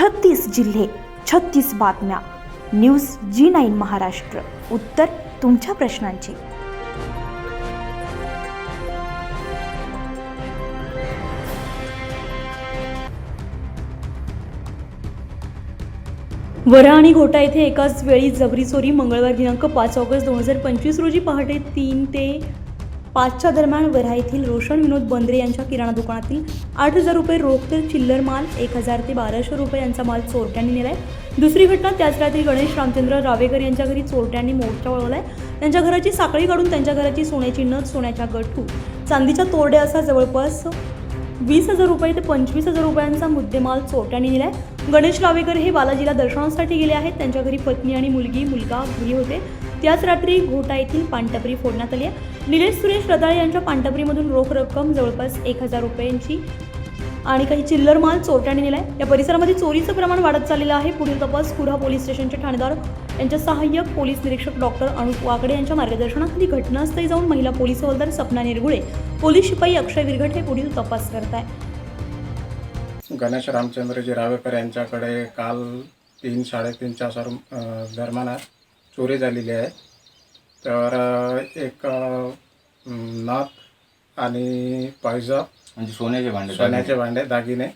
छत्तीस जिल्हे छत्तीस बातम्या. News G nine Maharashtra. उत्तर तुमच्या प्रश्नांची. वरा आणि घोटा येथे एकाच वेळी जबरी चोरी मंगळवार दिनांक पाच ऑगस्ट दोन हजार पंचवीस रोजी पहाटे तीन ते पाचच्या दरम्यान वरा येथील रोशन विनोद बंद्रे यांच्या किराणा दुकानातील आठ हजार रुपये रोख तर चिल्लर माल एक हजार ते बाराशे रुपये यांचा माल चोरट्यांनी नेलाय. दुसरी घटना त्याच रात्री गणेश रामचंद्र रावेकर यांच्या घरी चोरट्यांनी मोर्चा वळवलाय. त्यांच्या घराची साखळी काढून त्यांच्या घराची सोन्याची नथ सोन्याच्या गठू चांदीच्या तोरड्या असा जवळपास वीस हजार रुपये ते पंचवीस हजार रुपयांचा मुद्देमाल चोरट्यांनी नेलाय. गणेश रावेकर हे बालाजीला दर्शनासाठी गेले आहेत. त्यांच्या घरी पत्नी आणि मुलगी मुलगा घरी होते. त्याच रात्री घोटा येथील पानटपरी फोडण्यात आली आहे. निलेश सुरेश रदाळे यांच्या पानटपरीमधून रोख रक्कम जवळपास एक हजार रुपयांची आणि काही चिल्लर माल चोरट्याने नेलाय. या परिसरामध्ये चोरीचं प्रमाण वाढत चाललेलं आहे. पुढील तपास कुढा पोलीस स्टेशनचे ठाणेदार यांच्या सहाय्यक पोलीस निरीक्षक डॉक्टर अनुप वाकडे यांच्या मार्गदर्शनाखाली घटनास्थळी जाऊन महिला पोलीस हवालदार सपना निरगुळे पोलीस शिपाई अक्षय विरघट हे पुढील तपास करत आहे गणेश रामचंद्रजी रावेकर यांच्याकडे काल तीन साडेतीनच्या चार दरम्यान चोरी झालेली आहे. तर एक नथ आणि पैजा म्हणजे सोन्याचे भांडे सोन्याचे भांडे दागिने.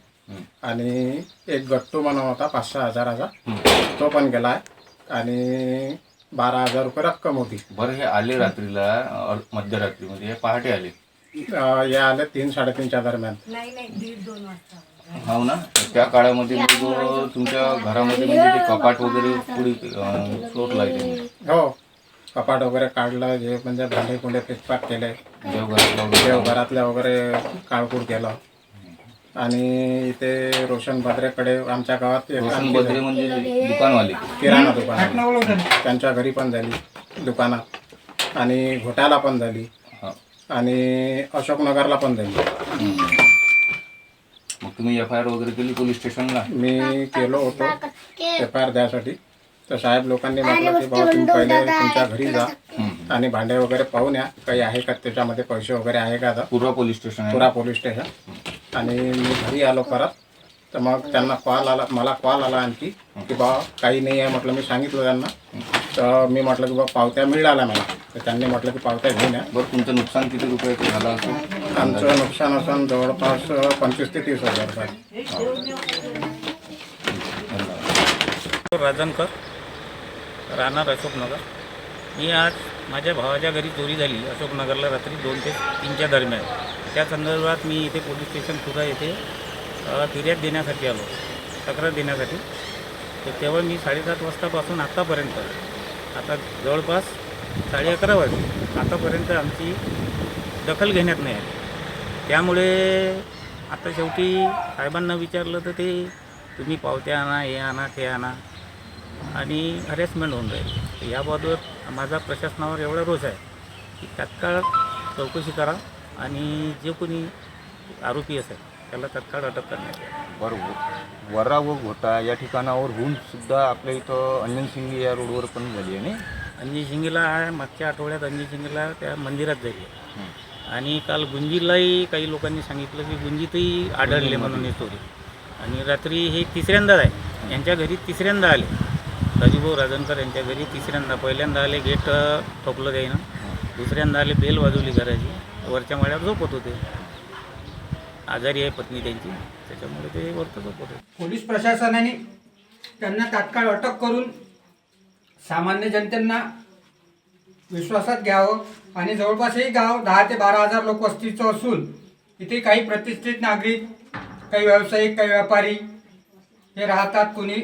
आणि एक गट्टू म्हणून होता पाच सहा हजाराचा. तो पण गेला आहे. आणि बारा हजार रुपये रक्कम होती. बरं हे आले रात्रीला अ, मध्यरात्रीमध्ये हे पहाटे आले? हे आले तीन साडेतीनच्या दरम्यान. हो ना? त्या काळामध्ये मग तुमच्या घरामध्ये म्हणजे ते कपाट वगैरे पुढे त्यांनी हो. कपाट वगैरे काढलं जे म्हणजे भांडे कुंडे पिचपाट केले. देवघरातला वगैरे. देवघरातल्या वगैरे काळकूड केलं. आणि इथे रोशन भद्रेकडे आमच्या गावात एक रोशन बद्रे म्हणजे दुकानवाले. किराणा दुकान. त्यांच्या घरी पण झाली दुकानात. आणि घोटाला पण झाली. हा. आणि अशोकनगरला पण झाली. हम्म. तुम्ही एफ आय आर वगैरे केली पोलीस स्टेशनला? मी केलो होतो एफ आय आर द्यासाठी तर साहेब लोकांनी म्हटलं की बाबा तुम्ही पहिले तुमच्या घरी जा. आणि भांडे वगैरे पाहून या काही आहे का त्याच्यामध्ये? पैसे वगैरे आहे का आता? पूर्वा पोलीस स्टेशन आहे पुरा? Police station. आणि मी घरी आलो परत. तर मग त्यांना कॉल आला. मला कॉल आला आणखी की बा काही नाही आहे म्हटलं. मी सांगितलं त्यांना. तर मी म्हटलं की बा पावत्या मिळाल्या मला. तर त्यांनी म्हटलं की पावत्या घेऊन या. बरं तुमचं नुकसान किती रुपयाचं झालं असेल? आमचं नुकसान असं जवळपास पंचवीस ते तीस हजार रुपये. राजनकर राहणार अशोकनगर. मी आज माझ्या भावाच्या घरी चोरी झाली. अशोकनगरला रात्री दोन ते तीनच्या दरम्यान. त्या संदर्भात मी इथे पोलीस स्टेशन सुद्धा येथे फिर्याद देण्यासाठी आलो. तक्रार देण्यासाठी. तर तेव्हा मी साडेसात वाजतापासून आत्तापर्यंत आता जवळपास साडे अकरा वाजले. आतापर्यंत आमची दखल घेण्यात नाही आली. त्यामुळे आता शेवटी साहेबांना विचारलं तर ते तुम्ही पावत्या आणा हे आणा ते आणा. आणि हॅरेसमेंट होऊन जाईल. याबाबत माझा प्रशासनावर एवढा रोष आहे की तात्काळ चौकशी करा आणि जे कोणी आरोपी असेल त्याला तात्काळ अटक करण्यात बरोबर. वरा व घोटा या ठिकाणावर होऊन सुद्धा आपल्या इथं अंजन सिंगी या रोडवर पण झाली आहे ना अंजी शिंगेला मागच्या आठवड्यात अंजी शिंगेला त्या मंदिरात जाईल आणि काल गुंजीलाही काही लोकांनी सांगितलं की गुंजीतही आढळले म्हणून येतो चोरी. आणि रात्री हे तिसऱ्यांदा आहे यांच्या घरी तिसऱ्यांदा आले. राजूभाऊ राजनकर यांच्या घरी तिसऱ्यांदा. पहिल्यांदा आले गेट ठोकलं त्याईनं दुसऱ्यांदा आले बेल वाजवली घराची. वरच्या माळ्यावर झोपत होते. आजारी आहे पत्नी त्यांची. त्याच्यामुळे ते वरतं झोपत होते. पोलीस प्रशासनाने त्यांना तात्काळ अटक करून सामान्य जनतेंना विश्वासात घ्यावं. आणि जवळपास हे गाव दहा ते बारा हजार लोकवस्तीचं असून इथे काही प्रतिष्ठित नागरिक काही व्यावसायिक काही व्यापारी हे राहतात. कोणी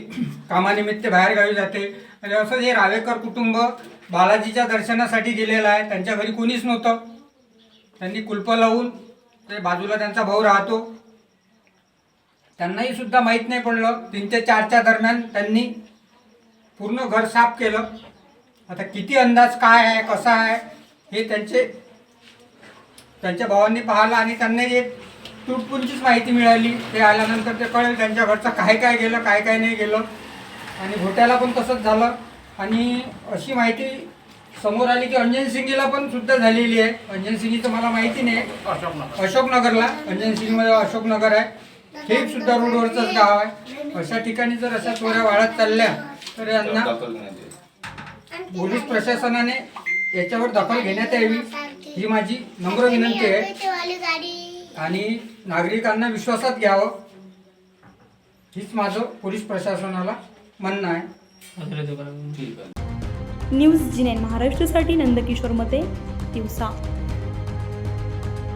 कामानिमित्त बाहेरगावी जाते. आणि असं हे रावेकर कुटुंब बालाजीच्या दर्शनासाठी गेलेलं आहे. त्यांच्या घरी कोणीच नव्हतं. त्यांनी कुलपं लावून ते बाजूला त्यांचा भाऊ राहतो. त्यांनाही सुद्धा माहीत नाही पडलं. तीन ते चारच्या दरम्यान त्यांनी पूर्ण घर साफ केलं. आता किती अंदाज काय आहे कसा आहे हे त्यांचे त्यांच्या भावांनी पाहिलं आणि त्यांना एक तुटपुंचीच माहिती मिळाली. ते आल्यानंतर ते कळेल त्यांच्या घरचं काय काय गेलं काय काय नाही गेलं. आणि घोट्याला पण तसंच झालं. आणि अशी माहिती समोर आली की अंजन सिंगीला पण सुद्धा झालेली आहे. अंजन सिंगीचं मला माहिती नाही. अशोकनगर अशोकनगरला. अंजन सिंगमध्ये म्हणजे अशोकनगर आहे. हे सुद्धा रोडवरचंच गाव आहे. अशा ठिकाणी जर अशा चोऱ्या वाढत चालल्या तर यांना पोलीस प्रशासनाने याच्यावर दखल घेण्यात यावी ही माझी नम्र विनंती आहे. आणि नागरिकांना विश्वासात घ्यावं. हीच माझं पोलीस प्रशासनाला म्हणणं आहे. न्यूज जी नाईन महाराष्ट्रासाठी नंदकिशोर मते दिवसा.